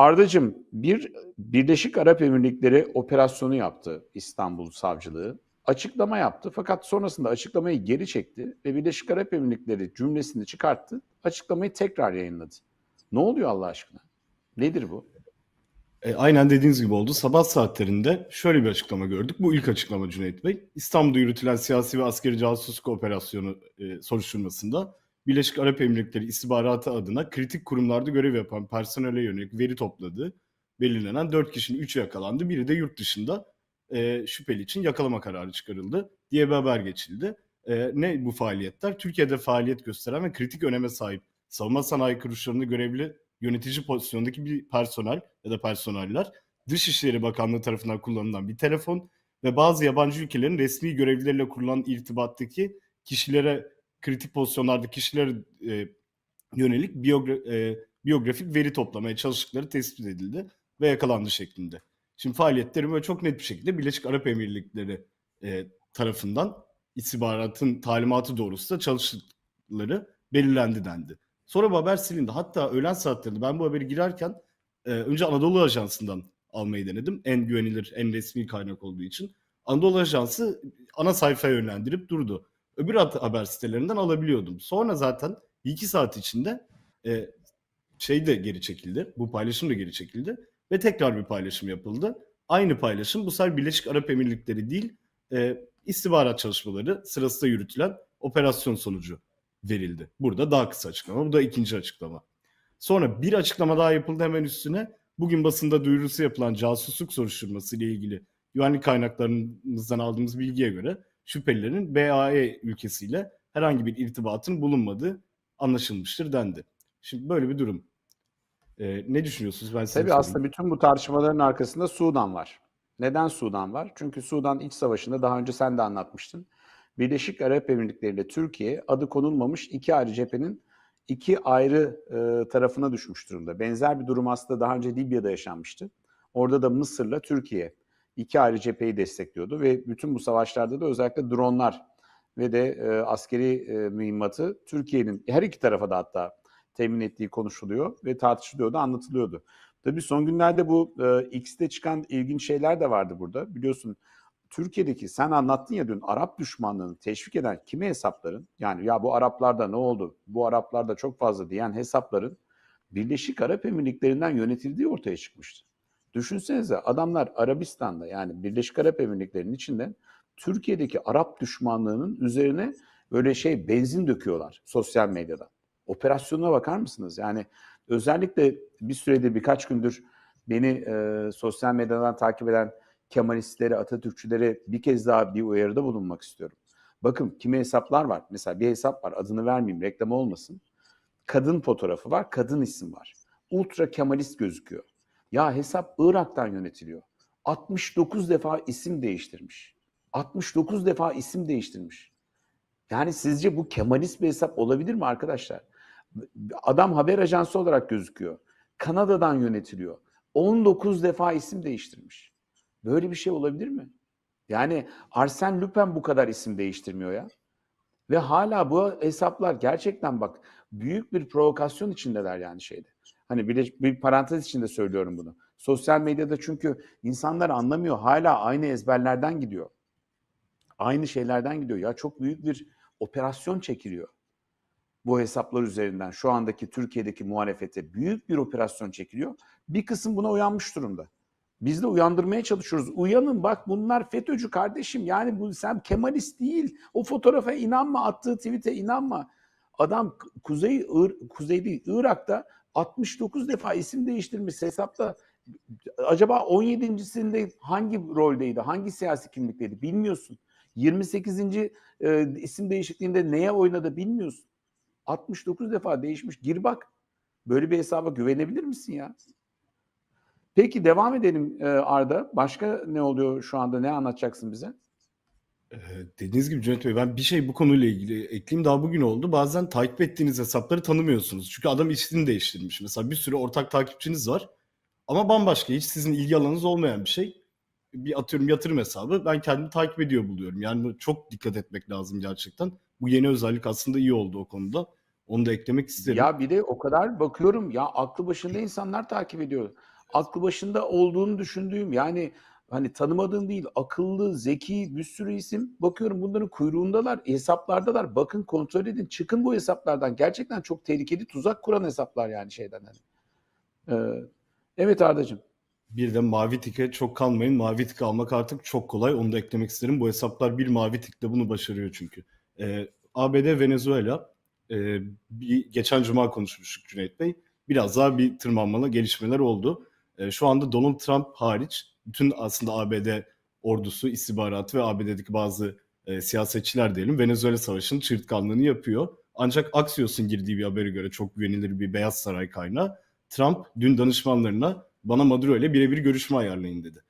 Ardacığım bir Birleşik Arap Emirlikleri operasyonu yaptı İstanbul Savcılığı. Açıklama yaptı fakat sonrasında açıklamayı geri çekti ve Birleşik Arap Emirlikleri cümlesini çıkarttı. Açıklamayı tekrar yayınladı. Ne oluyor Allah aşkına? Nedir bu? E, aynen dediğiniz gibi oldu. Sabah saatlerinde şöyle bir açıklama gördük. Bu ilk açıklama Cüneyt Bey. İstanbul'da yürütülen siyasi ve askeri casusluk operasyonu e, soruşturmasında Birleşik Arap Emirlikleri istihbaratı adına kritik kurumlarda görev yapan personele yönelik veri topladığı belirlenen 4 kişinin 3'ü yakalandı. Biri de yurt dışında e, şüpheli için yakalama kararı çıkarıldı diye bir haber geçildi. E, ne bu faaliyetler? Türkiye'de faaliyet gösteren ve kritik öneme sahip savunma sanayi kuruluşlarında görevli yönetici pozisyondaki bir personel ya da personeller Dışişleri Bakanlığı tarafından kullanılan bir telefon ve bazı yabancı ülkelerin resmi görevlileriyle kurulan irtibattaki kişilere kritik pozisyonlarda kişilere e, yönelik biyogra- e, biyografik veri toplamaya çalıştıkları tespit edildi ve yakalandı şeklinde. Şimdi faaliyetleri böyle çok net bir şekilde Birleşik Arap Emirlikleri e, tarafından istihbaratın talimatı doğrultusunda çalıştıkları belirlendi dendi. Sonra bu haber silindi. Hatta öğlen saatlerinde ben bu haberi girerken e, önce Anadolu Ajansı'ndan almayı denedim. En güvenilir, en resmi kaynak olduğu için. Anadolu Ajansı ana sayfaya yönlendirip durdu. Öbür haber sitelerinden alabiliyordum. Sonra zaten iki saat içinde e, şey de geri çekildi. Bu paylaşım da geri çekildi. Ve tekrar bir paylaşım yapıldı. Aynı paylaşım bu sefer Birleşik Arap Emirlikleri değil, e, istihbarat çalışmaları sırasında yürütülen operasyon sonucu verildi. Burada daha kısa açıklama. Bu da ikinci açıklama. Sonra bir açıklama daha yapıldı hemen üstüne. Bugün basında duyurusu yapılan casusluk soruşturması ile ilgili güvenlik kaynaklarımızdan aldığımız bilgiye göre şüphelilerin BAE ülkesiyle herhangi bir irtibatın bulunmadığı anlaşılmıştır dendi. Şimdi böyle bir durum. Ee, ne düşünüyorsunuz? Ben Tabii sorayım. aslında bütün bu tartışmaların arkasında Sudan var. Neden Sudan var? Çünkü Sudan iç savaşında daha önce sen de anlatmıştın. Birleşik Arap Emirlikleri ile Türkiye adı konulmamış iki ayrı cephenin iki ayrı e, tarafına düşmüş durumda. Benzer bir durum aslında daha önce Libya'da yaşanmıştı. Orada da Mısır'la Türkiye iki ayrı cepheyi destekliyordu ve bütün bu savaşlarda da özellikle dronlar ve de e, askeri e, mühimmatı Türkiye'nin her iki tarafa da hatta temin ettiği konuşuluyor ve tartışılıyordu, anlatılıyordu. Tabii son günlerde bu e, X'te çıkan ilginç şeyler de vardı burada. Biliyorsun Türkiye'deki sen anlattın ya dün Arap düşmanlığını teşvik eden kimi hesapların yani ya bu Araplarda ne oldu? Bu Araplarda çok fazla diyen hesapların Birleşik Arap Emirlikleri'nden yönetildiği ortaya çıkmıştı. Düşünsenize adamlar Arabistan'da yani Birleşik Arap Emirlikleri'nin içinde Türkiye'deki Arap düşmanlığının üzerine böyle şey benzin döküyorlar sosyal medyada. Operasyonuna bakar mısınız? Yani özellikle bir süredir birkaç gündür beni e, sosyal medyadan takip eden Kemalistleri, Atatürkçüleri bir kez daha bir uyarıda bulunmak istiyorum. Bakın kimi hesaplar var. Mesela bir hesap var adını vermeyeyim reklam olmasın. Kadın fotoğrafı var, kadın isim var. Ultra Kemalist gözüküyor. Ya hesap Irak'tan yönetiliyor. 69 defa isim değiştirmiş. 69 defa isim değiştirmiş. Yani sizce bu Kemalist bir hesap olabilir mi arkadaşlar? Adam haber ajansı olarak gözüküyor. Kanada'dan yönetiliyor. 19 defa isim değiştirmiş. Böyle bir şey olabilir mi? Yani Arsène Lupin bu kadar isim değiştirmiyor ya. Ve hala bu hesaplar gerçekten bak büyük bir provokasyon içindeler yani şeyde. Hani bir, bir parantez içinde söylüyorum bunu. Sosyal medyada çünkü insanlar anlamıyor. Hala aynı ezberlerden gidiyor. Aynı şeylerden gidiyor. Ya çok büyük bir operasyon çekiliyor. Bu hesaplar üzerinden şu andaki Türkiye'deki muhalefete büyük bir operasyon çekiliyor. Bir kısım buna uyanmış durumda. Biz de uyandırmaya çalışıyoruz. Uyanın bak bunlar FETÖ'cü kardeşim. Yani bu sen Kemalist değil. O fotoğrafa inanma, attığı tweet'e inanma. Adam Kuzey Ir, Kuzey değil, Irak'ta 69 defa isim değiştirmiş hesapta. Acaba 17.sinde hangi roldeydi, hangi siyasi kimlikteydi bilmiyorsun. 28. E, isim değişikliğinde neye oynadı bilmiyorsun. 69 defa değişmiş. Gir bak. Böyle bir hesaba güvenebilir misin ya? Peki devam edelim e, Arda. Başka ne oluyor şu anda? Ne anlatacaksın bize? Dediğiniz gibi Cüneyt Bey ben bir şey bu konuyla ilgili ekleyeyim daha bugün oldu. Bazen takip ettiğiniz hesapları tanımıyorsunuz. Çünkü adam ismini değiştirmiş. Mesela bir sürü ortak takipçiniz var. Ama bambaşka hiç sizin ilgi alanınız olmayan bir şey. Bir atıyorum yatırım hesabı ben kendimi takip ediyor buluyorum. Yani çok dikkat etmek lazım gerçekten. Bu yeni özellik aslında iyi oldu o konuda. Onu da eklemek isterim. Ya bir de o kadar bakıyorum ya aklı başında insanlar takip ediyor. Aklı başında olduğunu düşündüğüm yani hani tanımadığım değil akıllı, zeki bir sürü isim bakıyorum bunların kuyruğundalar, hesaplardalar. Bakın kontrol edin, çıkın bu hesaplardan. Gerçekten çok tehlikeli tuzak kuran hesaplar yani şeyden hani. Ee, evet Arda'cığım. Bir de mavi tike çok kalmayın. Mavi tik almak artık çok kolay. Onu da eklemek isterim. Bu hesaplar bir mavi tikle bunu başarıyor çünkü. Ee, ABD, Venezuela e, bir, geçen cuma konuşmuştuk Cüneyt Bey. Biraz daha bir tırmanmalı gelişmeler oldu. E, şu anda Donald Trump hariç bütün aslında ABD ordusu, istihbaratı ve ABD'deki bazı e, siyasetçiler diyelim Venezuela Savaşı'nın çırtkanlığını yapıyor. Ancak Axios'un girdiği bir habere göre çok güvenilir bir Beyaz Saray kaynağı Trump dün danışmanlarına bana Maduro ile birebir görüşme ayarlayın dedi.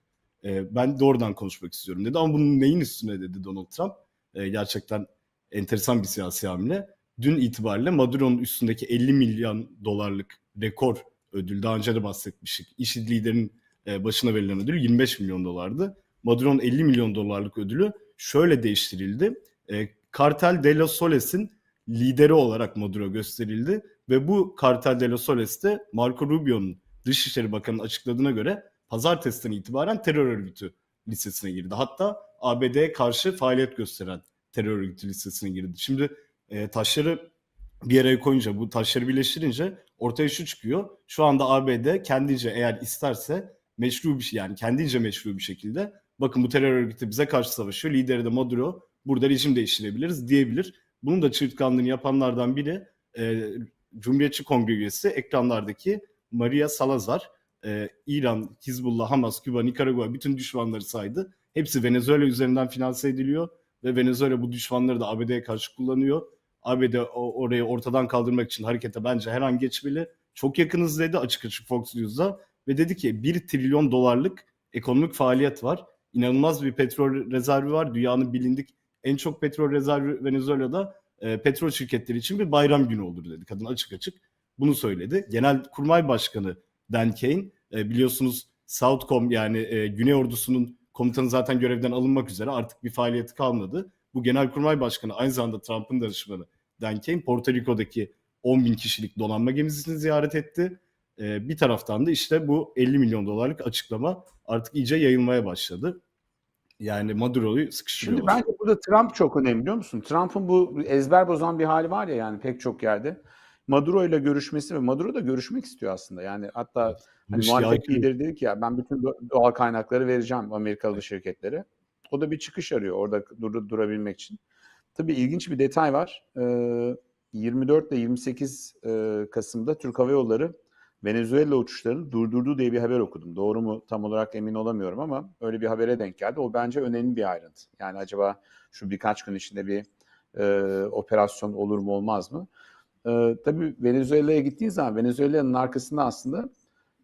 E, ben doğrudan konuşmak istiyorum dedi ama bunun neyin üstüne dedi Donald Trump. E, gerçekten enteresan bir siyasi hamle. Dün itibariyle Maduro'nun üstündeki 50 milyon dolarlık rekor ödül daha önce de bahsetmiştik. IŞİD liderinin e, başına verilen ödül 25 milyon dolardı. Maduro'nun 50 milyon dolarlık ödülü şöyle değiştirildi. E, Kartel de los Soles'in lideri olarak Maduro gösterildi ve bu Kartel de los Soles'te Marco Rubio'nun Dışişleri Bakanı'nın açıkladığına göre pazartesiden itibaren terör örgütü listesine girdi. Hatta ABD'ye karşı faaliyet gösteren terör örgütü listesine girdi. Şimdi e, taşları bir araya koyunca, bu taşları birleştirince ortaya şu çıkıyor. Şu anda ABD kendince eğer isterse meşru bir şey yani kendince meşru bir şekilde bakın bu terör örgütü bize karşı savaşıyor. Lideri de Maduro. Burada rejim değiştirebiliriz diyebilir. Bunun da çırtkanlığını yapanlardan biri e, Cumhuriyetçi Kongre üyesi ekranlardaki Maria Salazar. E, İran, Hizbullah, Hamas, Küba, Nikaragua bütün düşmanları saydı. Hepsi Venezuela üzerinden finanse ediliyor ve Venezuela bu düşmanları da ABD'ye karşı kullanıyor. ABD orayı ortadan kaldırmak için harekete bence her an geçmeli. Çok yakınız dedi açık açık Fox News'da ve dedi ki 1 trilyon dolarlık ekonomik faaliyet var. İnanılmaz bir petrol rezervi var. Dünyanın bilindik en çok petrol rezervi Venezuela'da e, petrol şirketleri için bir bayram günü olur dedi. Kadın açık açık bunu söyledi. Genel Kurmay Başkanı Dan Kane e, biliyorsunuz Southcom yani e, Güney Ordusu'nun komutanı zaten görevden alınmak üzere artık bir faaliyeti kalmadı. Bu Genelkurmay Başkanı aynı zamanda Trump'ın danışmanı Dan Kane Porto Rico'daki 10 bin kişilik donanma gemisini ziyaret etti. Ee, bir taraftan da işte bu 50 milyon dolarlık açıklama artık iyice yayılmaya başladı. Yani Maduro'yu sıkıştırıyorlar. Şimdi bence burada Trump çok önemli biliyor musun? Trump'ın bu ezber bozan bir hali var ya yani pek çok yerde. Maduro ile görüşmesi ve Maduro da görüşmek istiyor aslında. Yani hatta hani işte muhalefet lideri dedi ki ya ben bütün do- doğal kaynakları vereceğim Amerikalı şirketlere. O da bir çıkış arıyor orada dur- durabilmek için. Tabii ilginç bir detay var. Ee, 24 ile 28 e, Kasım'da Türk Hava Yolları Venezuela uçuşlarını durdurdu diye bir haber okudum. Doğru mu tam olarak emin olamıyorum ama öyle bir habere denk geldi. O bence önemli bir ayrıntı. Yani acaba şu birkaç gün içinde bir e, operasyon olur mu olmaz mı? E, tabii Venezuela'ya gittiğin zaman Venezuela'nın arkasında aslında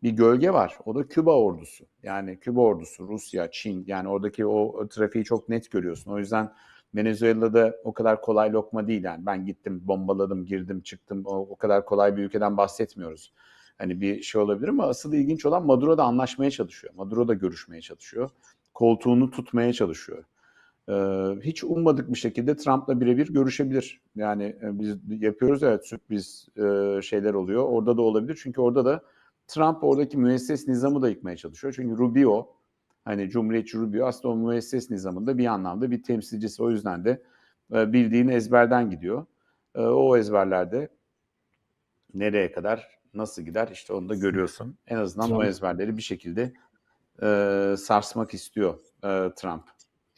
bir gölge var. O da Küba ordusu. Yani Küba ordusu, Rusya, Çin yani oradaki o, trafiği çok net görüyorsun. O yüzden Venezuela'da o kadar kolay lokma değil yani. Ben gittim, bombaladım, girdim, çıktım. O, o kadar kolay bir ülkeden bahsetmiyoruz. Hani bir şey olabilir ama asıl ilginç olan Maduro da anlaşmaya çalışıyor. Maduro da görüşmeye çalışıyor. Koltuğunu tutmaya çalışıyor. Ee, hiç ummadık bir şekilde Trump'la birebir görüşebilir. Yani e, biz yapıyoruz evet sürpriz e, şeyler oluyor. Orada da olabilir. Çünkü orada da Trump oradaki müesses nizamı da yıkmaya çalışıyor. Çünkü Rubio hani Cumhuriyetçi Rubio aslında o müesses nizamında bir anlamda bir temsilcisi. O yüzden de e, bildiğin ezberden gidiyor. E, o ezberlerde nereye kadar nasıl gider işte onu da görüyorsun. En azından o Trump- ezberleri bir şekilde e, sarsmak istiyor e, Trump.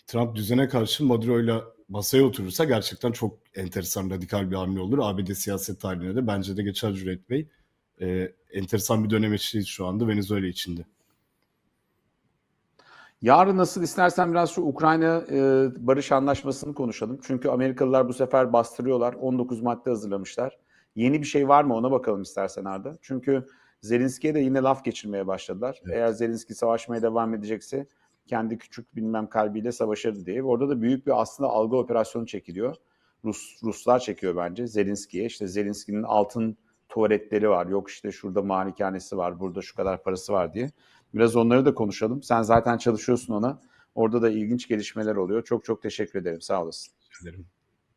Trump düzene karşı Maduro'yla masaya oturursa gerçekten çok enteresan, radikal bir hamle olur. ABD siyaset tarihine de bence de geçer Cüneyt Bey. Ee, enteresan bir dönem içindeyiz şu anda Venezuela içinde. Yarın nasıl istersen biraz şu Ukrayna e, barış anlaşmasını konuşalım. Çünkü Amerikalılar bu sefer bastırıyorlar. 19 madde hazırlamışlar. Yeni bir şey var mı ona bakalım istersen Arda. Çünkü Zelenski'ye de yine laf geçirmeye başladılar. Evet. Eğer Zelenski savaşmaya devam edecekse kendi küçük bilmem kalbiyle savaşır diye. Orada da büyük bir aslında algı operasyonu çekiliyor. Rus Ruslar çekiyor bence Zelenski'ye. İşte Zelenski'nin altın tuvaletleri var. Yok işte şurada malikanesi var. Burada şu kadar parası var diye. Biraz onları da konuşalım. Sen zaten çalışıyorsun ona. Orada da ilginç gelişmeler oluyor. Çok çok teşekkür ederim. Sağ olasın. Ederim.